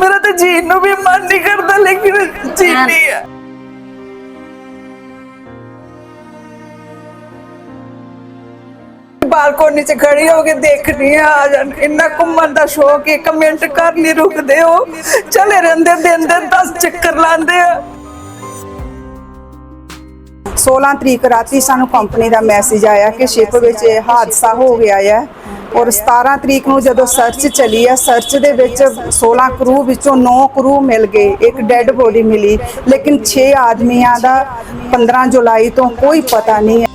ਮੇਰਾ ਤਾਂ ਜੀਣ ਨੂੰ ਵੀ ਮਨ ਨਹੀਂ ਕਰਦਾ, ਲੇਕਿਨ ਜੀਣੀ ਹੈ ਬਾਲਕੋਨੀ 'ਚ ਖੜੀ ਹੋ ਕੇ ਦੇਖਣੀ ਆ ਆ ਜਾਣ ਇੰਨਾ ਘੁੰਮਣ ਦਾ ਸ਼ੌਕ ਹੈ ਕਮੈਂਟ ਕਰ ਨਹੀਂ ਰੁਕਦੇ ਹੋ ਚਲੇ ਰਹਿੰਦੇ ਦਿਨ ਦਿਨ 10 ਚੱਕਰ ਲਾਉਂਦੇ ਆ। 16 ਤਰੀਕ ਰਾਤੀ ਸਾਨੂੰ ਕੰਪਨੀ ਦਾ ਮੈਸੇਜ ਆਇਆ ਕਿ ਸ਼ਿਪ ਵਿੱਚ ਇਹ ਹਾਦਸਾ ਹੋ ਗਿਆ ਹੈ ਔਰ 17 ਤਰੀਕ ਨੂੰ ਜਦੋਂ ਸਰਚ ਚੱਲੀ ਆ ਸਰਚ ਦੇ ਵਿੱਚ 16 ਕਰੂ ਵਿੱਚੋਂ 9 ਕਰੂ ਮਿਲ ਗਏ, ਇੱਕ ਡੈੱਡ ਬੋਡੀ ਮਿਲੀ। ਲੇਕਿਨ 6 ਆਦਮੀਆਂ ਦਾ 15 ਜੁਲਾਈ ਤੋਂ ਕੋਈ ਪਤਾ ਨਹੀਂ ਹੈ।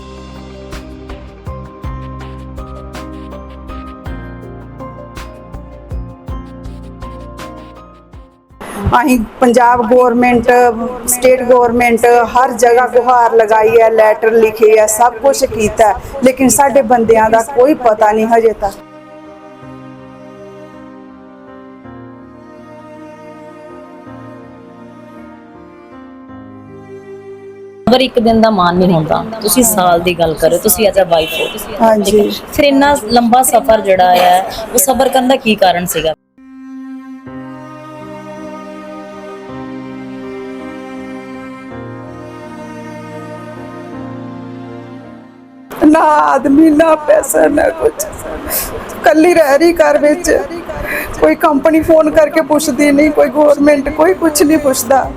ਅਸੀਂ ਪੰਜਾਬ ਗਵਰਨਮੈਂਟ ਸਟੇਟ ਗਵਰਨਮੈਂਟ ਹਰ ਜਗ੍ਹਾ ਗੁਹਾਰ ਲਗਾਈ ਹੈ ਲੈਟਰ ਲਿਖੇ ਹੈ ਸਭ ਕੁਝ ਕੀਤਾ ਲੇਕਿਨ ਸਾਡੇ ਬੰਦਿਆਂ ਦਾ ਕੋਈ ਪਤਾ ਨਹੀਂ ਹਜੇ ਤੱਕ। ਅਗਰ ਇੱਕ ਦਿਨ ਦਾ ਮਾਨ ਨਹੀਂ ਹੁੰਦਾ ਤੁਸੀਂ ਸਾਲ ਦੀ ਗੱਲ ਕਰੋ ਤੁਸੀਂ ਐਜ਼ ਅ ਵਾਈਫ ਹੋ। ਹਾਂਜੀ। ਫਿਰ ਇੰਨਾ ਲੰਬਾ ਸਫ਼ਰ ਜਿਹੜਾ ਹੈ ਉਹ ਸਬਰ ਕਰਨ ਦਾ ਕੀ ਕਾਰਨ ਸੀਗਾ? ਨਾ ਆਦਮੀ, ਨਾ ਪੈਸਾ, ਨਾ ਕੁਝ ਕੱਲੀ ਰਹਿ ਰਹੀ ਘਰ ਵਿੱਚ। ਕੋਈ ਕੰਪਨੀ ਫੋਨ ਕਰਕੇ ਪੁੱਛਦੀ ਨਹੀਂ, ਕੋਈ ਗਵਰਨਮੈਂਟ ਕੋਈ ਕੁਝ ਨਹੀਂ ਪੁੱਛਦਾ।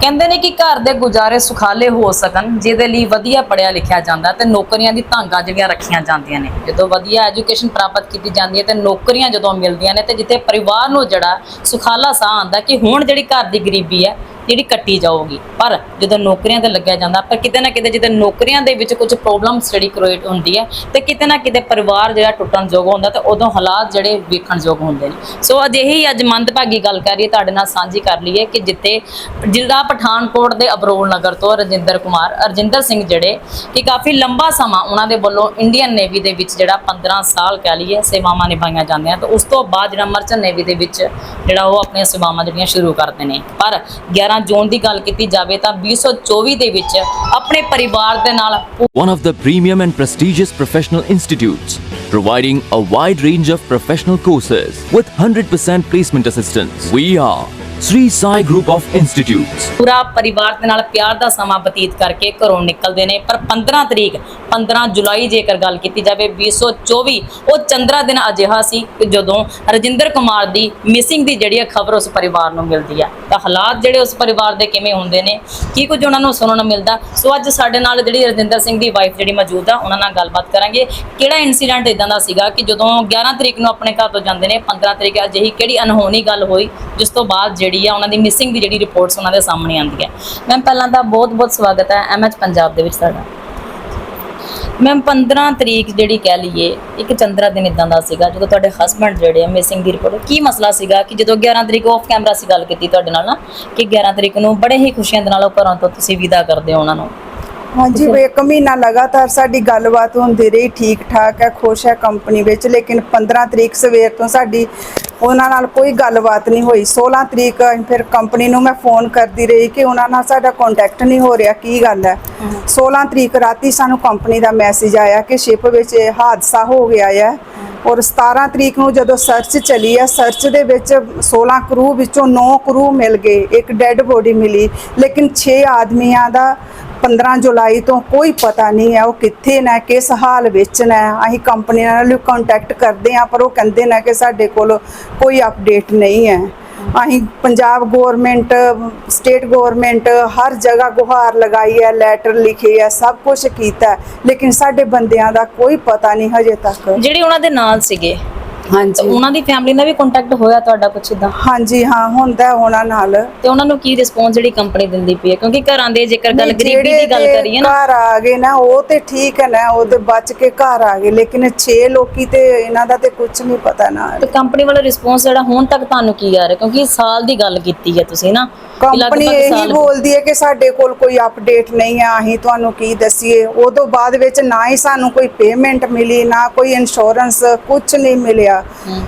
ਕਹਿੰਦੇ ਨੇ ਕਿ ਘਰ ਦੇ ਗੁਜ਼ਾਰੇ ਸੁਖਾਲੇ ਹੋ ਸਕਣ, ਜਿਹਦੇ ਲਈ ਵਧੀਆ ਪੜਿਆ ਲਿਖਿਆ ਜਾਂਦਾ ਤੇ ਨੌਕਰੀਆਂ ਦੀ ਧਾਂਗਾ ਜਿਹੜੀਆਂ ਰੱਖੀਆਂ ਜਾਂਦੀਆਂ ਨੇ। ਜਦੋਂ ਵਧੀਆ ਐਜੂਕੇਸ਼ਨ ਪ੍ਰਾਪਤ ਕੀਤੀ ਜਾਂਦੀ ਹੈ ਤੇ ਨੌਕਰੀਆਂ ਜਦੋਂ ਮਿਲਦੀਆਂ ਨੇ ਤੇ ਜਿੱਥੇ ਪਰਿਵਾਰ ਨੂੰ ਜਿਹੜਾ ਸੁਖਾਲਾ ਸਾਹ ਆਂਦਾ ਕਿ ਹੁਣ ਜਿਹੜੀ ਘਰ ਦੀ ਗਰੀਬੀ ਹੈ ਜਿਹੜੀ ਕੱਟੀ ਜਾਊਗੀ। ਪਰ ਜਦੋਂ ਨੌਕਰੀਆਂ ਤੇ ਲੱਗਿਆ ਜਾਂਦਾ, ਪਰ ਕਿਤੇ ਨਾ ਕਿਤੇ ਜਦੋਂ ਨੌਕਰੀਆਂ ਦੇ ਵਿੱਚ ਕੁਝ ਪ੍ਰੋਬਲਮਸ ਜਿਹੜੀ ਕ੍ਰੀਏਟ ਹੁੰਦੀ ਹੈ, ਤੇ ਕਿਤੇ ਨਾ ਕਿਤੇ ਪਰਿਵਾਰ ਜਿਹੜਾ ਟੁੱਟਣ ਯੋਗ ਹੁੰਦਾ ਤੇ ਉਦੋਂ ਹਾਲਾਤ ਜਿਹੜੇ ਵੇਖਣ ਯੋਗ ਹੁੰਦੇ ਨੇ। ਸੋ ਅਜਿਹੀ ਅੱਜ ਮੰਦਭਾਗੀ ਗੱਲ ਕਰੀਏ ਤੁਹਾਡੇ ਨਾਲ ਸਾਂਝੀ ਕਰ ਲਈਏ ਕਿ ਜਿੱਥੇ ਜ਼ਿਲ੍ਹਾ ਪਠਾਨਕੋਟ ਦੇ ਅਬਰੋਲ ਨਗਰ ਤੋਂ ਰਜਿੰਦਰ ਕੁਮਾਰ ਅਰਜਿੰਦਰ ਸਿੰਘ ਜਿਹੜੇ ਕਿ ਕਾਫੀ ਲੰਬਾ ਸਮਾਂ ਉਹਨਾਂ ਦੇ ਵੱਲੋਂ ਇੰਡੀਅਨ ਨੇਵੀ ਦੇ ਵਿੱਚ ਜਿਹੜਾ 15 ਸਾਲ ਕਹਿ ਲਈਏ ਸੇਵਾਵਾਂ ਨਿਭਾਈਆਂ ਜਾਂਦੀਆਂ ਤੇ ਉਸ ਤੋਂ ਬਾਅਦ ਜਿਹੜਾ ਮਰਚੈਂਟ ਨੇਵੀ ਦੇ ਵਿੱਚ ਜਿਹੜਾ ਉਹ ਆਪਣੀਆਂ ਸੇਵਾਵਾਂ ਜਿਹੜੀਆਂ ਸ਼ੁਰੂ ਕਰਦੇ ਨੇ। ਪਰ 11 ਜੂਨ ਦੀ ਗੱਲ ਕੀਤੀ ਜਾਵੇ ਤਾਂ 2024 ਦੇ ਵਿੱਚ ਆਪਣੇ ਪਰਿਵਾਰ ਦੇ ਨਾਲ one of the premium and prestigious professional institutes, providing a wide range of professional courses with 100% placement assistance. We are Sri Sai Group of Institutes. ਪੂਰਾ ਪਰਿਵਾਰ ਦੇ ਨਾਲ ਪਿਆਰ ਦਾ ਸਮਾਂ ਬਤੀਤ ਕਰਕੇ ਘਰੋਂ ਨਿਕਲਦੇ ਨੇ, ਪਰ 15 ਤਰੀਕ 15 ਜੁਲਾਈ ਜੇਕਰ ਗੱਲ ਕੀਤੀ ਜਾਵੇ 2024 ਉਹ ਚੰਦਰਾ ਦਿਨ ਅਜਿਹਾ ਸੀ ਜਦੋਂ ਰਜਿੰਦਰ ਕੁਮਾਰ ਦੀ ਮਿਸਿੰਗ ਦੀ ਜਿਹੜੀ ਖਬਰ ਉਸ ਪਰਿਵਾਰ ਨੂੰ ਮਿਲਦੀ ਆ। ਤਾਂ ਹਾਲਾਤ ਜਿਹੜੇ ਉਸ ਪਰਿਵਾਰ ਦੇ ਕਿਵੇਂ ਹੁੰਦੇ ਨੇ, ਕੀ ਕੁਝ ਉਹਨਾਂ ਨੂੰ ਸੁਣਨ ਨੂੰ ਮਿਲਦਾ? ਸੋ ਅੱਜ ਸਾਡੇ ਨਾਲ ਜਿਹੜੀ ਰਜਿੰਦਰ ਸਿੰਘ ਦੀ ਵਾਈਫ ਜਿਹੜੀ ਮੌਜੂਦ ਆ, ਉਹਨਾਂ ਨਾਲ ਗੱਲਬਾਤ ਕਰਾਂਗੇ। ਕਿਹੜਾ ਇਨਸੀਡੈਂਟ ਇਦਾਂ ਦਾ ਸੀਗਾ ਕਿ ਜਦੋਂ 11 ਤਰੀਕ ਨੂੰ ਆਪਣੇ ਘਰ ਤੋਂ ਜਾਂਦੇ ਨੇ 15 ਤਰੀਕ ਅਜਿਹੀ ਕਿਹੜੀ ਅਨਹੋਣੀ ਗੱਲ ਹੋਈ, ਜਿਸ ਤੋਂ ਬਾਅਦ ਜਿਹੜੀ ਆ, ਉਹਨਾਂ ਦੀ ਮਿਸਿੰਗ ਦੀ ਜਿਹੜੀ ਰਿਪੋਰਟਸ ਉਹਨਾਂ ਦੇ ਸਾਹਮਣੇ ਆਉਂਦੀ ਹੈ। ਮੈਮ ਪਹਿਲਾਂ ਤਾਂ ਬਹੁਤ-ਬਹੁਤ ਸਵਾਗਤ ਹੈ ਐਮਐਚ ਪੰਜਾਬ ਦੇ ਵਿੱਚ ਤੁਹਾਡਾ। ਮੈਮ 15 ਤਰੀਕ ਜਿਹੜੀ ਕਹਿ ਲਈਏ, ਇੱਕ ਚੰਦਰਾ ਦਿਨ ਇਦਾਂ ਦਾ ਸੀਗਾ, ਜਦੋਂ ਤੁਹਾਡੇ ਹਸਬੰਡ ਜਿਹੜੇ ਆ ਮਿਸਿੰਗ ਦੀ ਰਿਪੋਰਟ ਕੀ ਮਸਲਾ ਸੀਗਾ ਕਿ ਜਦੋਂ 11 ਤਰੀਕ ਆਫ ਕੈਮਰਾ ਸੀ ਗੱਲ ਕੀਤੀ ਤੁਹਾਡੇ ਨਾਲ ਨਾ, ਕਿ 11 ਤਰੀਕ ਨੂੰ ਬੜੇ ਹੀ ਖੁਸ਼ੀਆਂ ਦੇ ਨਾਲ ਉਹ ਘਰੋਂ ਤੋਂ ਤੁਸੀਂ ਵਿਦਾ ਕਰਦੇ ਹੋ ਉਹਨਾਂ ਨੂੰ। ਹਾਂਜੀ ਉਹ ਇੱਕ ਮਹੀਨਾ ਲਗਾਤਾਰ ਸਾਡੀ ਗੱਲਬਾਤ ਹੁੰਦੀ ਰਹੀ ਠੀਕ ਠਾਕ ਹੈ ਖੁਸ਼ ਹੈ ਕੰਪਨੀ ਵਿੱਚ ਲੇਕਿਨ 15 ਤਰੀਕ ਸਵੇਰ ਤੋਂ ਸਾਡੀ ਉਹਨਾਂ ਨਾਲ ਕੋਈ ਗੱਲਬਾਤ ਨਹੀਂ ਹੋਈ। 16 ਤਰੀਕ ਫਿਰ ਕੰਪਨੀ ਨੂੰ ਮੈਂ ਫੋਨ ਕਰਦੀ ਰਹੀ ਕਿ ਉਹਨਾਂ ਨਾਲ ਸਾਡਾ ਕੰਟੈਕਟ ਨਹੀਂ ਹੋ ਰਿਹਾ ਕੀ ਗੱਲ ਹੈ? 16 ਤਰੀਕ ਰਾਤੀ ਸਾਨੂੰ ਕੰਪਨੀ ਦਾ ਮੈਸੇਜ ਆਇਆ ਕਿ ਸ਼ਿਪ ਵਿੱਚ ਇਹ ਹਾਦਸਾ ਹੋ ਗਿਆ ਹੈ। ਔਰ 17 ਤਰੀਕ ਨੂੰ ਜਦੋਂ ਸਰਚ ਚੱਲੀ ਆ ਸਰਚ ਦੇ ਵਿੱਚ 16 ਕਰੂ ਵਿੱਚੋਂ 9 ਕਰੂ ਮਿਲ ਗਏ ਇੱਕ ਡੈੱਡ ਬੋਡੀ ਮਿਲੀ। ਲੇਕਿਨ 6 ਆਦਮੀਆਂ ਦਾ 15 ਜੁਲਾਈ ਤੋਂ ਕੋਈ ਪਤਾ ਨਹੀਂ ਹੈ ਉਹ ਕਿੱਥੇ ਨੇ, ਕਿਸ ਹਾਲ ਵਿੱਚ ਨੇ। ਅਸੀਂ ਕੰਪਨੀ ਨਾਲ ਕੰਟੈਕਟ ਕਰਦੇ ਆ ਪਰ ਉਹ ਕਹਿੰਦੇ ਨੇ ਕਿ ਸਾਡੇ ਕੋਲ ਕੋਈ ਅਪਡੇਟ ਨਹੀਂ ਹੈ। ਅਸੀਂ ਪੰਜਾਬ ਗਵਰਨਮੈਂਟ ਸਟੇਟ ਗਵਰਨਮੈਂਟ ਹਰ ਜਗ੍ਹਾ ਗੁਹਾਰ ਲਗਾਈ ਹੈ ਲੈਟਰ ਲਿਖੇ ਹੈ, ਸਭ ਕੁਝ ਕੀਤਾ ਲੇਕਿਨ ਸਾਡੇ ਬੰਦਿਆਂ ਦਾ ਕੋਈ ਪਤਾ ਨਹੀਂ ਹਜੇ ਤੱਕ। ਜਿਹੜੇ ਉਹਨਾਂ ਦੇ ਨਾਲ ਸੀਗੇ। ਹਾਂਜੀ। ਉਹਨਾਂ ਦੀ ਫੈਮਿਲੀ ਨਾਲ ਵੀ ਕੰਟੈਕਟ ਹੋਇਆ ਤੁਹਾਡਾ ਕੁਛ ਇਦਾਂ ਹਾਂਜੀ ਹਾਂ ਹੁੰਦਾ ਉਹਨਾਂ ਨਾਲ। ਤੇ ਉਹਨਾਂ ਨੂੰ ਕੀ ਰਿਸਪੌਂਸ ਜਿਹੜੀ ਕੰਪਨੀ ਦਿੰਦੀ ਪਈ ਹੈ? ਕਿਉਂਕਿ ਘਰਾਂ ਦੇ ਜੇਕਰ ਗੱਲ ਗਰੀਬੀ ਦੀ ਗੱਲ ਕਰੀਏ ਨਾ। ਘਰ ਆ ਗਏ ਨਾ ਉਹ ਤੇ ਠੀਕ ਹੈ ਨਾ ਉਹ ਤੇ ਬਚ ਕੇ ਘਰ ਆ ਗਏ। ਲੇਕਿਨ 6 ਲੋਕੀ ਤੇ ਇਹਨਾਂ ਦਾ ਤੇ ਕੁਝ ਨਹੀਂ ਪਤਾ ਨਾ। ਤੇ ਕੰਪਨੀ ਵਾਲਾ ਰਿਸਪੌਂਸ ਜਿਹੜਾ ਹੁਣ ਤੱਕ ਤੁਹਾਨੂੰ ਕੀ ਆ ਰਿਹਾ? ਕਿਉਂਕਿ ਸਾਲ ਦੀ ਗੱਲ ਕੀਤੀ ਹੈ ਤੁਸੀਂ ਨਾ। ਕੰਪਨੀ ਇਹੀ ਬੋਲਦੀ ਹੈ ਕਿ ਸਾਡੇ ਕੋਲ ਕੋਈ ਅਪਡੇਟ ਨਹੀਂ ਆ ਅਸੀਂ ਤੁਹਾਨੂੰ ਕੀ ਦਸੀਏ? ਉਦੋਂ ਬਾਅਦ ਵਿੱਚ ਨਾ ਹੀ ਸਾਨੂੰ ਕੋਈ ਪੇਮੈਂਟ ਮਿਲੀ ਨਾ ਕੋਈ ਇੰਸ਼ੋਰੈਂਸ ਕੁਝ ਨਹੀਂ ਮਿਲਿਆ। ਹਮ।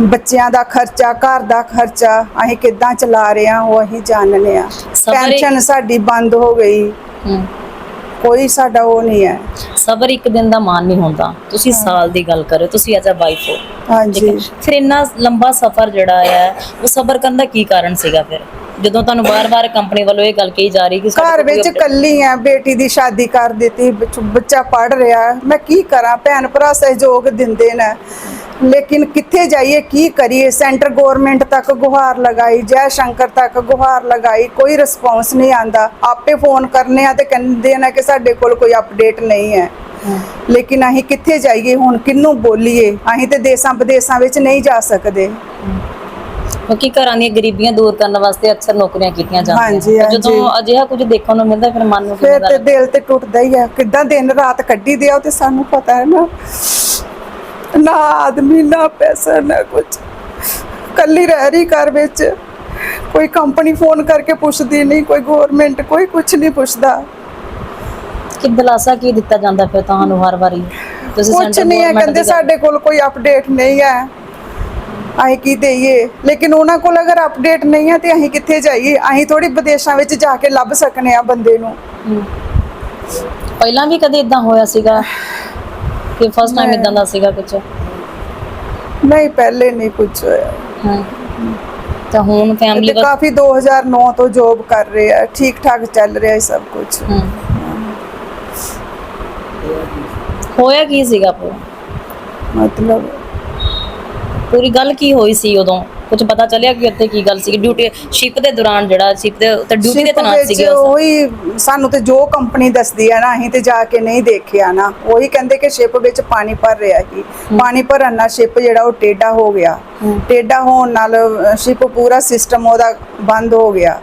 ਬੱਚਿਆਂ ਦਾ ਖਰਚਾ ਘਰ ਦਾ ਖਰਚਾ ਅਸੀਂ ਕਿੱਦਾਂ ਚਲਾ ਰਹੇ ਹਾਂ ਉਹ ਅਸੀਂ ਜਾਣਨੇ ਆ ਪੈਨਸ਼ਨ ਸਾਡੀ ਬੰਦ ਹੋ ਗਈ। ਕੋਈ ਸਾਡਾ ਉਹ ਨਹੀਂ ਹੈ। ਸਬਰ ਇੱਕ ਦਿਨ ਦਾ ਮਾਨ ਨਹੀਂ ਹੁੰਦਾ। ਤੁਸੀਂ ਸਾਲ ਦੀ ਗੱਲ ਕਰੋ ਤੁਸੀਂ ਐਜ਼ ਅ ਵਾਈਫ ਹੋ। ਹਾਂਜੀ। ਫਿਰ ਇੰਨਾ ਲੰਬਾ ਸਫ਼ਰ ਜਿਹੜਾ ਹੈ ਉਹ ਸਬਰ ਕਰਨ ਦਾ ਕੀ ਕਾਰਨ ਸੀਗਾ ਫਿਰ? ਜਦੋਂ ਤੁਹਾਨੂੰ ਬਾਰ-ਬਾਰ ਕੰਪਨੀ ਵੱਲੋਂ ਇਹ ਗੱਲ ਕਹੀ ਜਾ ਰਹੀ ਕਿ ਘਰ ਵਿੱਚ ਕੱਲੀ ਆ ਬੇਟੀ ਦੀ ਸ਼ਾਦੀ ਕਰ ਦਿੱਤੀ ਬੱਚਾ ਪੜ ਰਿਹਾ। ਮੈਂ ਕੀ ਕਰਾਂ? ਭੈਣ ਭਰਾ ਸਹਿਯੋਗ ਦਿੰਦੇ ਨੇ। ਲੇਕਿਨ ਕਿੱਥੇ ਜਾਈਏ ਕੀ ਕਰੀਏ? ਸੈਂਟਰ ਗਵਰਨਮੈਂਟ ਤੱਕ ਗੁਹਾਰ ਲਗਾਈ ਜੈ ਸ਼ੰਕਰ ਤੱਕ ਗੁਹਾਰ ਲਗਾਈ ਕੋਈ ਰਿਸਪੌਂਸ ਨਹੀਂ ਆਂਦਾ। ਆਪੇ ਫੋਨ ਕਰਨੇ ਆ ਤੇ ਕਹਿੰਦੇ ਨੇ ਕਿ ਸਾਡੇ ਕੋਲ ਕੋਈ ਅਪਡੇਟ ਨਹੀਂ ਹੈ। ਲੇਕਿਨ ਅਸੀਂ ਕਿੱਥੇ ਜਾਈਏ ਹੁਣ? ਕਿੰਨੂੰ ਬੋਲੀਏ? ਅਸੀਂ ਤੇ ਦੇਸਾਂ ਵਿਦੇਸਾਂ ਵਿੱਚ ਨਹੀਂ ਜਾ ਸਕਦੇ। ਕਿਉਂਕਿ ਘਰਾਂ ਦੀਆਂ ਗਰੀਬੀਆਂ ਦੂਰ ਕਰਨ ਵਾਸਤੇ ਅਕਸਰ ਨੌਕਰੀਆਂ ਕੀਤੀਆਂ ਜਾਂਦੀਆਂ। ਜਦੋਂ ਅਜਿਹਾ ਕੁਝ ਦੇਖਣ ਨੂੰ ਮਿਲਦਾ ਫਿਰ ਮਨ ਨੂੰ ਕਿਵੇਂ ਫਿਰ ਦਾ ਤੇ? ਦਿਲ ਤੇ ਟੁੱਟਦਾ ਹੀ ਹੈ ਕਿੱਦਾਂ ਦਿਨ ਰਾਤ ਕੱਢੀ ਦਿਆ ਉਹ ਤੇ ਸਾਨੂੰ ਪਤਾ ਹੈ ਨਾ। ਨਾ ਆਦਮੀ ਨਾ ਪੈਸਾ ਨਾ ਕੁਝ ਕੱਲੀ ਰਹਿ ਰਹੀ ਘਰ ਵਿੱਚ। ਕੋਈ ਕੰਪਨੀ ਫੋਨ ਕਰਕੇ ਪੁੱਛਦੀ ਨਹੀਂ ਕੋਈ ਗਵਰਨਮੈਂਟ ਕੋਈ ਕੁਝ ਨਹੀਂ ਪੁੱਛਦਾ। ਕਿ ਦਿਲਾਸਾ ਕੀ ਦਿੱਤਾ ਜਾਂਦਾ ਫਿਰ ਤੁਹਾਨੂੰ ਹਰ ਵਾਰੀ? ਤੁਸੀਂ ਕੁਝ ਨਹੀਂ ਹੈ ਕਹਿੰਦੇ ਸਾਡੇ ਕੋਲ ਕੋਈ ਅਪਡੇਟ ਨਹੀਂ ਹੈ। ਅਸੀਂ ਕੀ ਦੇਈਏ? ਲੇਕਿਨ ਉਹਨਾਂ ਕੋਲ ਅਗਰ ਅਪਡੇਟ ਨਹੀਂ ਹੈ ਤੇ ਅਸੀਂ ਕਿੱਥੇ ਜਾਈਏ? ਅਸੀਂ ਥੋੜੀ ਵਿਦੇਸ਼ਾਂ ਵਿੱਚ ਜਾ ਕੇ ਲੱਭ ਸਕਨੇ ਆ ਬੰਦੇ ਨੂੰ। ਪਹਿਲਾਂ ਵੀ ਕਦੇ ਇਦਾਂ ਹੋਇਆ ਸੀਗਾ? ਕਿ ਫਸਟ ਟਾਈਮ। ਇਦਾਂ ਦਾ ਸੀਗਾ ਕੁਝ ਨਹੀਂ ਪਹਿਲੇ ਨਹੀਂ ਕੁਝ ਹੋਇਆ। ਹਾਂ। ਤਾਂ ਹੁਣ ਫੈਮਿਲੀ ਤੇ ਕਾਫੀ 2009 ਤੋਂ ਜੋਬ ਕਰ ਰਹੇ ਆ ਠੀਕ ਠਾਕ ਚੱਲ ਰਿਹਾ ਹੈ ਸਭ ਕੁਝ ਹੋਇਆ ਕੀ ਸੀਗਾ ਪੂਰਾ? ਮਤਲਬ ਪੂਰੀ ਗੱਲ ਕੀ ਹੋਈ ਸੀ ਉਦੋਂ? ਕੁਝ ਪਤਾ ਚੱਲਿਆ ਕਿ ਉੱਥੇ ਕੀ ਗੱਲ ਸੀ ਡਿਊਟੀ ਸ਼ਿਪ ਦੇ ਦੌਰਾਨ ਜਿਹੜਾ ਸ਼ਿਪ ਦੇ ਉੱਤੇ ਡਿਊਟੀ ਦੇ ਤਨਾਤ ਸੀਗੇ ਉਸ ਉਹੀ ਸਾਨੂੰ ਤੇ ਜੋ ਕੰਪਨੀ ਦੱਸਦੀ ਹੈ ਨਾ ਅਸੀਂ ਤੇ ਜਾ ਕੇ ਨਹੀਂ ਦੇਖਿਆ ਨਾ। ਉਹੀ ਕਹਿੰਦੇ ਕਿ ਸ਼ਿਪ ਵਿੱਚ ਪਾਣੀ ਭਰ ਰਿਹਾ ਸੀ। ਪਾਣੀ ਭਰਨ ਨਾਲ ਸ਼ਿਪ ਜਿਹੜਾ ਉਹ ਟੇਢਾ ਹੋ ਗਿਆ। ਟੇਢਾ ਹੋਣ ਨਾਲ ਸ਼ਿਪ ਪੂਰਾ ਸਿਸਟਮ ਉਹਦਾ ਬੰਦ ਹੋ ਗਿਆ।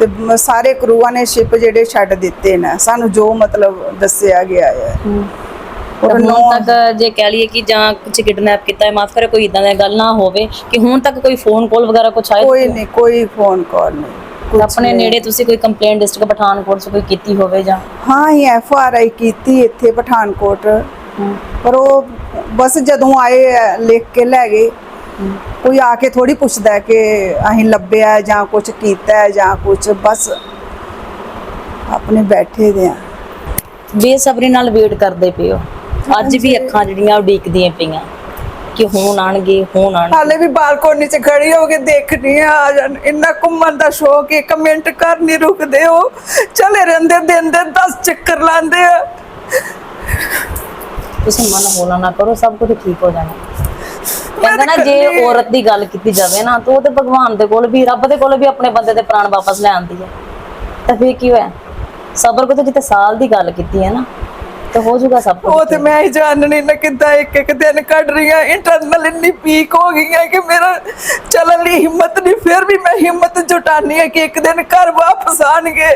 ਤੇ ਸਾਰੇ ਕਰੂਆਂ ਨੇ ਸ਼ਿਪ ਜਿਹੜੇ ਛੱਡ ਦਿੱਤੇ ਨੇ। ਸਾਨੂੰ ਜੋ ਮਤਲਬ ਦੱਸਿਆ ਗਿਆ ਹੈ। ਔਰ ਹੁਣ ਤੱਕ ਜੇ ਕਹਿ ਲਈਏ ਕਿ ਜਾਂ ਕੁਝ ਕਿਡਨੈਪ ਕੀਤਾ ਹੈ ਮਾਫ ਕਰੇ ਕੋਈ ਇਦਾਂ ਦੀ ਗੱਲ ਨਾ ਹੋਵੇ ਕਿ ਹੁਣ ਤੱਕ ਕੋਈ ਫੋਨ ਕਾਲ ਵਗੈਰਾ ਕੁਝ ਆਇਆ ਕੋਈ ਨਹੀਂ ਕੋਈ ਫੋਨ ਕਾਲ ਨਹੀਂ। ਆਪਣੇ। ਨੇੜੇ ਤੁਸੀਂ ਕੋਈ ਕੰਪਲੇਂਟ ਡਿਸਟ੍ਰਿਕਟ ਪਠਾਨਕੋਟ 'ਚ ਕੋਈ ਕੀਤੀ ਹੋਵੇ ਜਾਂ? ਹਾਂ ਹੀ ਐਫ ਆਰ ਆਈ ਕੀਤੀ ਇੱਥੇ ਪਠਾਨਕੋਟ। ਪਰ ਉਹ ਬਸ ਜਦੋਂ ਆਏ ਲਿਖ ਕੇ ਲੈ ਗਏ। ਕੋਈ ਆ ਕੇ ਥੋੜੀ ਪੁੱਛਦਾ ਕਿ ਅਸੀਂ ਲੱਭਿਆ ਜਾਂ ਕੁਝ ਕੀਤਾ ਜਾਂ ਕੁਝ ਬਸ ਆਪਣੇ ਬੈਠੇ ਦੇ ਆ। ਬੇਸਬਰੀ ਨਾਲ ਵੇਟ ਕਰਦੇ ਹੋ? ਅੱਜ ਵੀ ਅੱਖਾਂ ਜਿਹੜੀਆਂ ਉਡੀਕਦੀਆਂ ਪਈਆਂ। ਕਿ ਹੁਣ ਆਣਗੇ ਹੁਣ ਆਣਗੇ। ਹਾਲੇ ਵੀ ਬਾਲਕੋਨੀ 'ਚ ਖੜੀ ਹੋ ਕੇ ਦੇਖਣੀ ਆ ਆ ਜਾਣ। ਇੰਨਾ ਘੁੰਮਣ ਦਾ ਸ਼ੌਕ ਹੈ ਕਮੈਂਟ ਕਰ ਨਹੀਂ ਰੁਕਦੇ ਹੋ ਚਲੇ ਰਹਿੰਦੇ ਦਿਨ ਦੇ 10 ਚੱਕਰ ਲਾਉਂਦੇ ਆ। ਤੁਸੀਂ ਮਨ ਹੋਲਾ ਨਾ ਕਰੋ ਸਭ ਕੁਝ ਠੀਕ ਹੋ ਜਾਣਾ। ਕਹਿੰਦਾ ਨਾ ਜੇ ਔਰਤ ਦੀ ਗੱਲ ਕੀਤੀ ਜਾਵੇ ਨਾ ਤਾਂ ਉਹ ਤੇ ਭਗਵਾਨ ਦੇ ਕੋਲ ਵੀ ਰੱਬ ਦੇ ਕੋਲ ਵੀ ਆਪਣੇ ਬੰਦੇ ਦੇ ਪ੍ਰਾਣ ਵਾਪਸ ਲੈ ਆਉਂਦੀ ਹੈ ਤਾਂ ਫਿਰ ਕੀ ਹੋਇਆ? ਸਬਰ ਕੋ ਤਾਂ ਜਿੱਤੇ ਸਾਲ ਦੀ ਗੱਲ ਕੀਤੀ ਹੈ ਨਾ। ਤਾਂ ਹੋ ਜਾਊਗਾ ਸਭ ਕੁਝ ਉਹ ਤੇ ਮੈਂ ਹੀ ਜਾਣਨੀ ਨਾ ਕਿੱਦਾਂ ਇੱਕ ਇੱਕ ਦਿਨ ਕੱਢ ਰਹੀਆਂ ਇੰਟਰਨਲ ਇੰਨੀ ਪੀਕ ਹੋ ਗਈਆਂ ਕਿ ਮੇਰਾ ਚੱਲਣ ਲਈ ਹਿੰਮਤ ਨਹੀਂ ਫਿਰ ਵੀ ਮੈਂ ਹਿੰਮਤ ਜੁਟਾਨੀ ਹੈ ਕਿ ਇੱਕ ਦਿਨ ਘਰ ਵਾਪਸ ਆਣਗੇ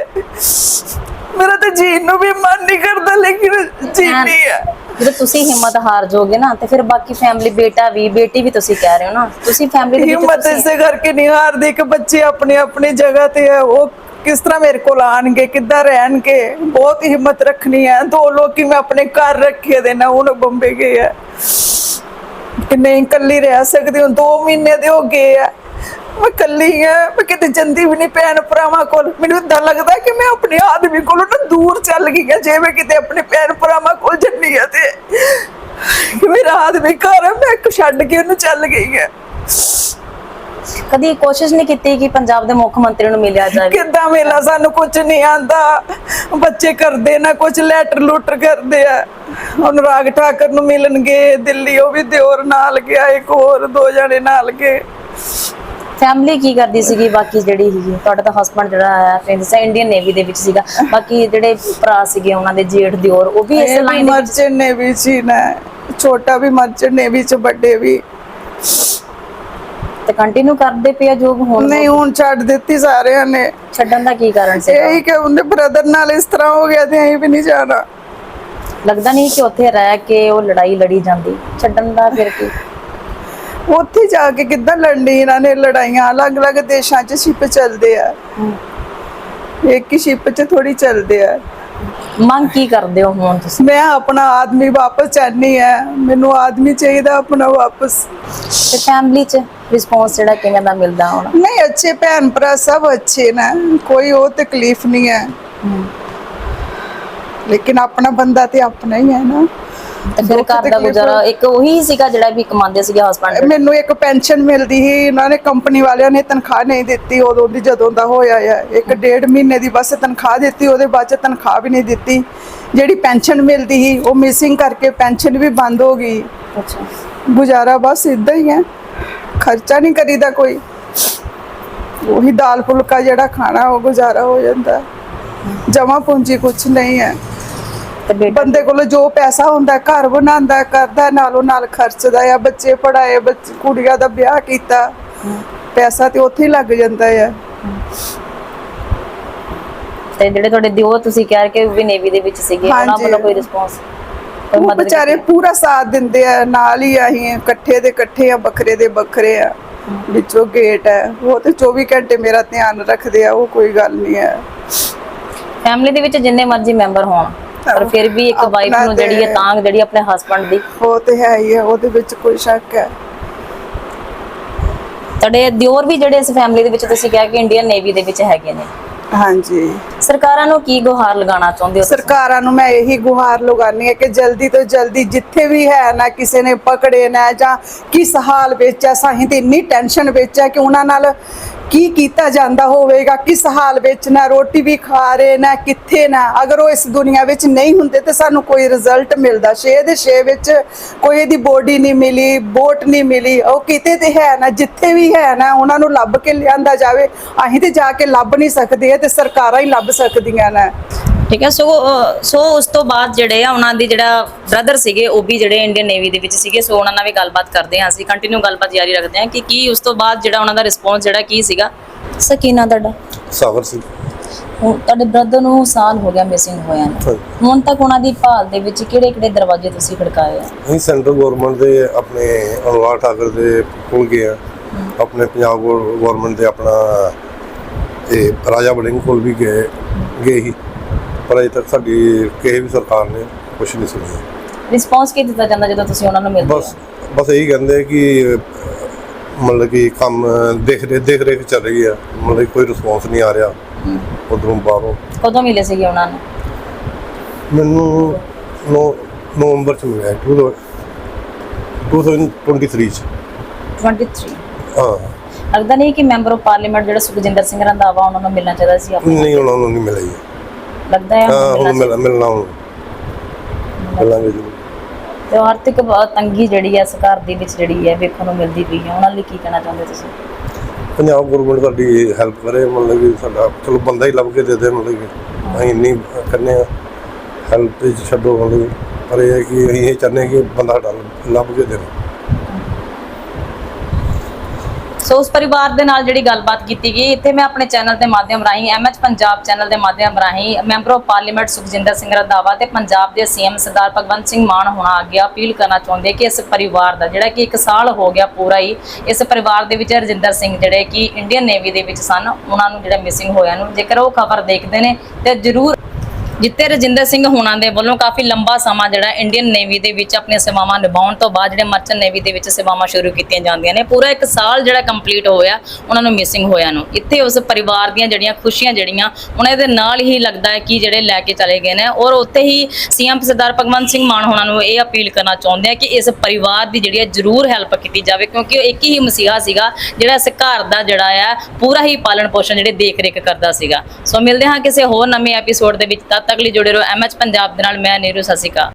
ਮੇਰਾ ਤਾਂ ਜੀਣ ਨੂੰ ਵੀ ਮਨ ਨਹੀਂ ਕਰਦਾ ਲੇਕਿਨ ਜੀਣੀ ਹੈ। ਜਦੋਂ ਤੁਸੀਂ ਹਿੰਮਤ ਹਾਰ ਜਾਓਗੇ ਨਾ ਤੇ ਫਿਰ ਬਾਕੀ ਫੈਮਿਲੀ ਬੇਟਾ ਵੀ ਬੇਟੀ ਵੀ ਤੁਸੀਂ ਕਹਿ ਰਹੇ ਹੋ ਨਾ। ਤੁਸੀਂ ਫੈਮਿਲੀ ਦੇ ਵਿੱਚ ਹਿੰਮਤ ਇਸੇ ਕਰਕੇ ਨਹੀਂ ਹਾਰਦੇ ਕਿ ਬੱਚੇ ਆਪਣੇ ਆਪਣੀ ਜਗ੍ਹਾ ਤੇ ਹੈ ਉਹ ਕਿਸ ਤਰ੍ਹਾਂ ਮੇਰੇ ਕੋਲ ਆਣਗੇ ਕਿੱਦਾਂ ਰਹਿਣਗੇ? ਬਹੁਤ ਹਿੰਮਤ ਰੱਖਣੀ ਹੈ। ਦੋ ਲੋਕੀ ਮੈਂ ਆਪਣੇ ਘਰ ਰੱਖੇ ਦੇ ਨਾ ਹੁਣ ਬੰਬੇ ਗਏ ਆ ਕਿ ਨਹੀਂ ਇਕੱਲੀ ਰਹਿ ਸਕਦੀ, ਹੁਣ 2 ਮਹੀਨੇ ਦੇ ਹੋ ਗਏ ਆ ਮੈਂ ਇਕੱਲੀ ਆ ਮੈਂ ਕਿਤੇ ਜੰਦੀ ਵੀ ਨਹੀਂ ਭੈਣ ਭਰਾਵਾਂ ਕੋਲ। ਮੈਨੂੰ ਤਾਂ ਲੱਗਦਾ ਕਿ ਮੈਂ ਆਪਣੇ ਆਦਮੀ ਕੋਲੋਂ ਨਾ ਦੂਰ ਚੱਲ ਗਈ ਆ ਜੇ ਮੈਂ ਕਿਤੇ ਆਪਣੇ ਭੈਣ ਭਰਾਵਾਂ ਕੋਲ ਜੰਨੀ ਆ ਤੇ ਕਿ ਮੇਰਾ ਆਦਮੀ ਘਰ ਆ ਮੈਂ ਇੱਕ ਛੱਡ ਕੇ ਉਹਨੂੰ ਚੱਲ ਗਈ ਆ ਕਦੀ ਕੋਸ਼ਿਸ਼ ਨਹੀਂ ਕੀਤੀ ਕਿ ਪੰਜਾਬ ਦੇ ਮੁੱਖ ਮੰਤਰੀ ਨੂੰ ਮਿਲਿਆ ਜਾਵੇ। ਕਿੱਦਾਂ ਮੇਲਾ ਸਾਨੂੰ ਕੁਝ ਨਹੀਂ ਆਂਦਾ। ਬੱਚੇ ਕਰਦੇ ਨਾ ਕੁਝ ਲੈਟਰ ਲੂਟਰ ਕਰਦੇ ਆ। ਅਨੁਰਾਗ ਠਾਕਰ ਨੂੰ ਮਿਲਣਗੇ ਦਿੱਲੀ ਉਹ ਵੀ ਦਿਓਰ ਨਾਲ ਗਿਆ ਇੱਕ ਹੋਰ ਦੋ ਜਣੇ ਨਾਲ ਗਏ। ਫੈਮਿਲੀ ਕੀ ਕਰਦੀ ਸੀਗੀ? ਬਾਕੀ ਜਿਹੜੀ ਸੀਗੀ ਤੁਹਾਡਾ ਤਾਂ ਹਸਬੰਡ ਜਿਹੜਾ ਆਇਆ ਫਰੈਂਡ ਸੀ ਇੰਡੀਅਨ ਨੇਵੀ ਦੇ ਵਿੱਚ ਸੀਗਾ। ਬਾਕੀ ਜਿਹੜੇ ਭਰਾ ਸੀਗੇ ਉਹਨਾਂ ਦੇ ਜੇਠ ਦਿਓਰ ਉਹ ਵੀ ਇਸ ਲਾਈਨ ਦੇ ਮਰਚੈਂਟ ਨੇਵੀ ਹੀ ਨਾ ਛੋਟਾ ਵੀ ਮਰਚੈਂਟ ਨੇਵੀ ਚ ਵੱਡੇ ਵੀ। ਤੇ ਕੰਟੀਨਿਊ ਕਰਦੇ ਪਿਆ ਜੋਬ ਹੁਣ ਨਹੀਂ ਹੁਣ ਛੱਡ ਦਿੱਤੀ ਸਾਰਿਆਂ ਨੇ। ਛੱਡਣ ਦਾ ਕੀ ਕਾਰਨ ਸੀਗਾ? ਇਹੀ ਕਿ ਉਹਦੇ ਬ੍ਰਦਰ ਨਾਲ ਇਸ ਤਰ੍ਹਾਂ ਹੋ ਗਿਆ ਤੇ ਅਸੀਂ ਵੀ ਨਹੀਂ ਜਾਣਾ। ਲੱਗਦਾ ਨਹੀਂ ਕਿ ਉੱਥੇ ਰਹਿ ਕੇ ਉਹ ਲੜਾਈ ਲੜੀ ਜਾਂਦੀ। ਛੱਡਣ ਦਾ ਫਿਰ ਕੀ? ਉੱਥੇ ਜਾ ਕੇ ਕਿੱਦਾਂ ਲੜਨੀ ਇਹਨਾਂ ਨੇ ਲੜਾਈਆਂ? ਅਲੱਗ-ਅਲੱਗ ਦੇਸ਼ਾਂ 'ਚ ਸ਼ਿਪ ਚੱਲਦੇ ਆ। ਇੱਕ ਹੀ ਸ਼ਿਪ 'ਚ ਥੋੜੀ ਚੱਲਦੇ ਆ। ਮੰਗ ਕੀ ਕਰਦੇ ਹੋ ਹੁਣ ਤੁਸੀਂ? ਮੈਂ ਆਪਣਾ ਆਦਮੀ ਵਾਪਸ ਚਾਹਨੀ ਹੈ। ਮੈਨੂੰ ਆਦਮੀ ਚਾਹੀਦਾ ਆਪਣਾ ਵਾਪਸ। ਤੇ ਫੈਮਿਲੀ 'ਚ ਰਿਸਪੌਂਸ ਜਿਹੜਾ ਕਿਵੇਂ ਦਾ ਮਿਲਦਾ ਹੁਣ? ਨਹੀਂ ਅੱਛੇ ਭੈਣ ਭਰਾ ਸਭ ਅੱਛੇ ਨੇ। ਕੋਈ ਉਹ ਤਕਲੀਫ ਨਹੀਂ ਹੈ। ਲੇਕਿਨ ਆਪਣਾ ਬੰਦਾ ਤੇ ਆਪਣਾ ਹੀ ਹੈ ਨਾ। ਫਿਰ ਘਰ ਦਾ ਗੁਜ਼ਾਰਾ ਇੱਕ ਉਹੀ ਸੀਗਾ ਜਿਹੜਾ ਵੀ ਕਮਾਉਂਦੇ ਸੀਗੇ ਹਸਬੰਡ ਮੈਨੂੰ ਇੱਕ ਪੈਨਸ਼ਨ ਮਿਲਦੀ ਸੀ ਇਹਨਾਂ ਨੇ ਕੰਪਨੀ ਵਾਲਿਆਂ ਨੇ ਤਨਖਾਹ ਨਹੀਂ ਦਿੱਤੀ ਉਦੋਂ ਦੀ ਜਦੋਂ ਦਾ ਹੋਇਆ ਆ। ਇੱਕ ਡੇਢ ਮਹੀਨੇ ਦੀ ਬਸ ਤਨਖਾਹ ਦਿੱਤੀ ਉਹਦੇ ਬਾਅਦ ਚ ਤਨਖਾਹ ਵੀ ਨਹੀਂ ਦਿੱਤੀ। ਜਿਹੜੀ ਪੈਨਸ਼ਨ ਮਿਲਦੀ ਸੀ ਉਹ ਮਿਸਿੰਗ ਕਰਕੇ ਪੈਨਸ਼ਨ ਵੀ ਬੰਦ ਹੋ ਗਈ। ਅੱਛਾ। ਗੁਜ਼ਾਰਾ ਬਸ ਇਦਾਂ ਹੀ ਹੈ ਖਰਚਾ ਨਹੀਂ ਕਰੀਦਾ ਕੋਈ। ਉਹੀ ਦਾਲ ਫੁਲਕਾ ਜਿਹੜਾ ਖਾਣਾ ਉਹ ਗੁਜ਼ਾਰਾ ਹੋ ਜਾਂਦਾ। ਜਮਾ ਪੂੰਜੀ ਕੁਛ ਨਹੀਂ ਹੈ ਬੰਦੇ ਕੋਲ ਜੋ ਪੈਸਾ ਹੁੰਦਾ ਘਰ ਬਣਾਉਂਦਾ ਕਰਦਾ ਨਾਲੋਂ ਨਾਲ ਖਰਚਦਾ ਆ ਬੱਚੇ ਪੜਾਏ ਬੱਚ ਕੁੜੀਆਂ ਦਾ ਵਿਆਹ ਕੀਤਾ। ਪੈਸਾ ਤੇ ਉੱਥੇ ਹੀ ਲੱਗ ਜਾਂਦਾ ਆ। ਤੇ ਜਿਹੜੇ ਤੁਹਾਡੇ ਦਿਓ ਤੁਸੀਂ ਕਹਿ ਰਹੇ ਕਿ ਵੀ ਨੇਵੀ ਦੇ ਵਿੱਚ ਸੀਗੇ ਉਹਨਾਂ। ਵੱਲੋਂ ਕੋਈ ਰਿਸਪੌਂਸ ਉਹ ਵਿਚਾਰੇ ਪੂਰਾ ਸਾਥ ਦਿੰਦੇ ਆ ਨਾਲ ਹੀ ਅਸੀਂ ਇਕੱਠੇ ਦੇ ਇਕੱਠੇ ਆ ਵੱਖਰੇ ਦੇ ਵੱਖਰੇ ਆ। ਵਿੱਚੋਂ ਗੇਟ ਹੈ ਉਹ ਤੇ 24 ਘੰਟੇ ਮੇਰਾ ਧਿਆਨ ਰੱਖਦੇ ਆ ਉਹ ਕੋਈ ਗੱਲ ਨਹੀਂ ਹੈ ਫੈਮਿਲੀ ਦੇ ਵਿੱਚ ਜਿੰਨੇ ਮਰਜ਼ੀ ਮੈਂਬਰ ਹੋਣ। ਪਰ ਫਿਰ ਵੀ ਇੱਕ ਵਾਈਫ ਨੂੰ ਜਿਹੜੀ ਹੈ ਤਾਂਗ ਜਿਹੜੀ ਆਪਣੇ ਹਸਬੰਡ ਦੀ। ਉਹ ਤੇ ਹੈ ਹੀ ਹੈ ਉਹਦੇ ਵਿੱਚ ਕੋਈ ਸ਼ੱਕ ਹੈ। ਤੁਹਾਡੇ ਦਿਓਰ ਵੀ ਜਿਹੜੇ ਇਸ ਫੈਮਿਲੀ ਦੇ ਵਿੱਚ ਤੁਸੀਂ ਕਿਹਾ ਕਿ ਇੰਡੀਅਨ ਨੇਵੀ ਦੇ ਵਿੱਚ ਹੈਗੇ ਨੇ। ਹਾਂਜੀ। ਸਰਕਾਰਾਂ ਨੂੰ ਕੀ ਗੁਹਾਰ ਲਗਾਉਣਾ ਚਾਹੁੰਦੇ ਹੋ? ਸਰਕਾਰਾਂ ਨੂੰ ਮੈਂ ਇਹੀ ਗੁਹਾਰ ਲਗਾਨੀ ਹੈ ਕਿ ਜਲਦੀ ਤੋਂ ਜਲਦੀ ਜਿੱਥੇ ਵੀ ਹੈ ਨਾ ਕਿਸੇ ਨੇ ਪਕੜੇ ਨਾ ਜਾਂ ਕਿਸ ਹਾਲ ਵਿੱਚ ਹੈ ਸਾਹੀਂ ਤੇ ਇੰਨੀ ਟੈਨਸ਼ਨ ਵਿੱਚ ਹੈ ਕਿ ਉਹਨਾਂ ਨਾਲ ਕੀ ਕੀਤਾ ਜਾਂਦਾ ਹੋਵੇਗਾ? ਕਿਸ ਹਾਲ ਵਿੱਚ ਨਾ ਰੋਟੀ ਵੀ ਖਾ ਰਹੇ, ਨਾ ਕਿੱਥੇ ਨਾ? ਅਗਰ ਉਹ ਇਸ ਦੁਨੀਆ ਵਿੱਚ ਨਹੀਂ ਹੁੰਦੇ ਤੇ ਸਾਨੂੰ ਕੋਈ ਰਿਜ਼ਲਟ ਮਿਲਦਾ। ਛੇ ਦੇ ਛੇ ਵਿੱਚ ਕੋਈ ਇਹਦੀ ਬੋਡੀ ਨਹੀਂ ਮਿਲੀ ਬੋਟ ਨਹੀਂ ਮਿਲੀ, ਉਹ ਕਿਤੇ ਤੇ ਹੈ ਨਾ, ਜਿੱਥੇ ਵੀ ਹੈ ਨਾ, ਉਹਨਾਂ ਨੂੰ ਲੱਭ ਕੇ ਲਿਆਂਦਾ ਜਾਵੇ। ਅਸੀਂ ਤੇ ਜਾ ਕੇ ਲੱਭ ਨਹੀਂ ਸਕਦੇ ਤੇ ਸਰਕਾਰਾਂ ਹੀ ਲੱਭ ਸਕਦੀਆਂ ਨੇ। ਠੀਕ ਹੈ? ਸੋ ਸੋ ਉਸ ਤੋਂ ਬਾਅਦ ਜਿਹੜੇ ਆ ਉਹਨਾਂ ਦੀ ਜਿਹੜਾ ਬ੍ਰਦਰ ਸੀਗੇ ਉਹ ਵੀ ਜਿਹੜੇ ਇੰਡੀਅਨ ਨੇਵੀ ਦੇ ਵਿੱਚ ਸੀਗੇ ਸੋ ਉਹਨਾਂ ਨਾਲ ਵੀ ਗੱਲਬਾਤ ਕਰਦੇ ਹਾਂ ਅਸੀਂ। ਕੰਟੀਨਿਊ ਗੱਲਬਾਤ ਜਾਰੀ ਰੱਖਦੇ ਹਾਂ ਕਿ ਕੀ ਉਸ ਤੋਂ ਬਾਅਦ ਜਿਹੜਾ ਉਹਨਾਂ ਦਾ ਰਿਸਪੌਂਸ ਜਿਹੜਾ ਕੀ ਸੀਗਾ? ਸਕੀਨਾ ਤੁਹਾਡਾ? ਸਾਗਰ ਸਿੰਘ। ਹੁਣ ਤੁਹਾਡੇ ਬ੍ਰਦਰ ਨੂੰ ਸਾਲ ਹੋ ਗਿਆ ਮਿਸਿੰਗ ਹੋਇਆ ਨੂੰ। ਹੁਣ ਤੱਕ ਉਹਨਾਂ ਦੀ ਭਾਲ ਦੇ ਵਿੱਚ ਕਿਹੜੇ ਕਿਹੜੇ ਦਰਵਾਜ਼ੇ ਤੁਸੀਂ ਖੜਕਾਏ ਆ? ਅਸੀਂ ਸੈਂਟਰਲ ਗਵਰਨਮੈਂਟ ਦੇ ਆਪਣੇ ਅਨੁਰਾਗ ਠਾਕਰ ਦੇ ਕੋਲ ਗਏ ਆ ਆਪਣੇ ਪੰਜਾਬ ਗਵਰਨਮੈਂਟ ਦੇ ਆਪਣਾ ਇਹ ਰਾਜਾ ਵੜਿੰਗ ਕੋਲ ਵੀ ਗਏ ਗਏ ਹੀ ਪਰ ਅਜੇ ਤੱਕ ਸਾਡੀ ਕਿਸੇ ਵੀ ਸਰਕਾਰ ਨੇ ਕੁਝ ਨਹੀਂ ਸੁਣੀ ਰਿਸਪੌਂਸ ਕੀ ਦਿੱਤਾ ਜਾਂਦਾ ਜਦੋਂ ਤੁਸੀਂ ਉਹਨਾਂ ਨੂੰ ਮਿਲਦੇ ਬਸ ਬਸ ਇਹੀ ਕਹਿੰਦੇ ਕਿ ਮਤਲਬ ਕਿ ਕੰਮ ਦੇਖ ਰਹੇ ਦੇਖ ਰੇਖ ਚੱਲ ਰਹੀ ਆ। ਮਤਲਬ ਕਿ ਕੋਈ ਰਿਸਪੌਂਸ ਨਹੀਂ ਆ ਰਿਹਾ ਉਧਰੋਂ ਬਾਹਰੋਂ। ਹੋ ਕਦੋਂ ਮਿਲੇ ਸੀਗੇ ਉਹਨਾਂ ਨੂੰ? ਮੈਨੂੰ ਨੋ ਨਵੰਬਰ ਚ ਮਿਲਿਆ 2023 ਚ। 23 ਹਾਂ। ਲੱਗਦਾ ਨਹੀਂ ਕਿ ਮੈਂਬਰ ਆਫ ਪਾਰਲੀਮੈਂਟ ਜਿਹੜਾ ਸੁਖਜਿੰਦਰ ਸਿੰਘ ਰੰਧਾਵਾ ਉਹਨਾਂ ਨੂੰ ਮਿਲਣਾ ਚਾਹੀਦਾ ਸੀ ਆਪਾਂ ਨਹੀਂ ਉਹਨਾਂ ਨੂੰ ਨਹੀਂ ਮਿਲਿਆ ਲੱਗਦਾ ਹੈ ਹਾਂ ਹੁਣ ਮਿਲਣਾ ਮਿਲ ਮਿਲਣਾ ਹੁਣ। ਮਿਲਾਂਗੇ ਜੀ ਤੇ ਆਰਥਿਕ ਬ- ਤੰਗੀ ਜਿਹੜੀ ਹੈ ਸਰਕਾਰ ਦੇ ਵਿੱਚ ਜਿਹੜੀ ਹੈ ਵੇਖਣ ਨੂੰ ਮਿਲਦੀ ਪਈ ਹੈ। ਉਹਨਾਂ ਲਈ ਕੀ ਕਹਿਣਾ ਚਾਹੁੰਦੇ ਤੁਸੀਂ? ਪੰਜਾਬ ਗਵਰਨਮੈਂਟ ਸਾਡੀ ਹੈਲਪ ਕਰੇ ਮਤਲਬ ਕਿ ਸਾਡਾ ਚਲੋ ਬੰਦਾ ਹੀ ਲੱਭ ਕੇ ਦੇ ਦੇ ਮਤਲਬ ਕਿ ਅਸੀਂ ਨਹੀਂ ਕਰਨੇ ਆ ਹੈਲਪ ਤੇ ਛੱਡੋ ਮਤਲਬ ਕਿ। ਪਰ ਇਹ ਹੈ ਕਿ ਅਸੀਂ ਇਹ ਚਾਹੁੰਦੇ ਹਾਂ ਕਿ ਬੰਦਾ ਸਾਡਾ ਲੱਭ ਕੇ ਦੇਵੇ। ਸੋ ਉਸ ਪਰਿਵਾਰ ਦੇ ਨਾਲ ਜਿਹੜੀ ਗੱਲਬਾਤ ਕੀਤੀ ਗਈ, ਇੱਥੇ ਮੈਂ ਆਪਣੇ ਚੈਨਲ ਦੇ ਮਾਧਿਅਮ ਰਾਹੀਂ ਐਮਐਚ ਪੰਜਾਬ ਚੈਨਲ ਦੇ ਮਾਧਿਅਮ ਰਾਹੀਂ member of parliament Sukhjinder Singh Randhawa ਤੇ ਪੰਜਾਬ ਦੇ ਸੀਐਮ ਸਰਦਾਰ ਭਗਵੰਤ ਸਿੰਘ ਮਾਨ ਹੋਣਾ ਅੱਗੇ ਅਪੀਲ ਕਰਨਾ ਚਾਹੁੰਦੇ ਕਿ ਇਸ ਪਰਿਵਾਰ ਦਾ, ਜਿਹੜਾ ਕਿ 1 ਸਾਲ ਹੋ ਗਿਆ ਪੂਰਾ ਹੀ, ਇਸ ਪਰਿਵਾਰ ਦੇ ਵਿੱਚ ਰਜਿੰਦਰ ਸਿੰਘ ਜਿਹੜੇ ਕਿ ਇੰਡੀਅਨ ਨੇਵੀ ਦੇ ਵਿੱਚ ਸਨ, ਉਹਨਾਂ ਨੂੰ ਜਿਹੜਾ ਮਿਸਿੰਗ ਹੋਇਆ ਨੂੰ ਜੇਕਰ ਉਹ ਖਬਰ ਦੇਖਦੇ ਨੇ ਤੇ ਜ਼ਰੂਰ ਜਿੱਤੇ ਰਜਿੰਦਰ ਸਿੰਘ ਹੁਣਾਂ ਦੇ ਵੱਲੋਂ ਕਾਫੀ ਲੰਬਾ ਸਮਾਂ ਜਿਹੜਾ ਇੰਡੀਅਨ ਨੇਵੀ ਦੇ ਵਿੱਚ ਆਪਣੀਆਂ ਸੇਵਾਵਾਂ ਨਿਭਾਉਣ ਤੋਂ ਬਾਅਦ ਜਿਹੜੇ ਮਰਚੈਂਟ ਨੇਵੀ ਦੇ ਵਿੱਚ ਸੇਵਾਵਾਂ ਸ਼ੁਰੂ ਕੀਤੀਆਂ ਜਾਂਦੀਆਂ ਨੇ। ਪੂਰਾ ਇੱਕ ਸਾਲ ਜਿਹੜਾ ਕੰਪਲੀਟ ਹੋਇਆ, ਉਹਨਾਂ ਨੂੰ ਮਿਸਿੰਗ ਹੋਇਆ ਨੂੰ। ਇੱਥੇ ਉਸ ਪਰਿਵਾਰ ਦੀਆਂ ਜਿਹੜੀਆਂ ਖੁਸ਼ੀਆਂ ਜਿਹੜੀਆਂ, ਉਹਨਾਂ ਦੇ ਨਾਲ ਹੀ ਲੱਗਦਾ ਹੈ ਕਿ ਜਿਹੜੇ ਲੈ ਕੇ ਚਲੇ ਗਏ ਨੇ। ਔਰ ਉੱਥੇ ਹੀ ਸੀਐਮ ਸਰਦਾਰ ਭਗਵੰਤ ਸਿੰਘ ਮਾਨ ਹੋਣਾ ਨੂੰ ਇਹ ਅਪੀਲ ਕਰਨਾ ਚਾਹੁੰਦੇ ਆ ਕਿ ਇਸ ਪਰਿਵਾਰ ਦੀ ਜਿਹੜੀ ਹੈ ਜ਼ਰੂਰ ਹੈਲਪ ਕੀਤੀ ਜਾਵੇ, ਕਿਉਂਕਿ ਉਹ ਇੱਕ ਹੀ ਮਸੀਹਾ ਸੀਗਾ, ਜਿਹੜਾ ਇਸ ਘਰ ਦਾ ਜਿਹੜਾ ਆ, ਪੂਰਾ ਹੀ ਪਾਲਣ ਪੋਸ਼ਣ ਜਿਹੜੇ ਦੇਖ ਰੇਖ ਕਰਦਾ ਸੀਗਾ। ਸੋ ਮਿਲਦੇ ਹਾਂ ਕਿਸੇ ਹੋਰ ਨਵੇਂ ਐਪੀਸੋਡ ਦੇ ਵਿੱਚ, ਤਦ ਤੱਕ ਲਈ ਜੁੜੇ ਰਹੋ। ਐਮਐਚ ਪੰਜਾਬ ਦੇ ਨਾਲ ਮੈਂ ਨੀਰੂ ਸਸਿਕਾ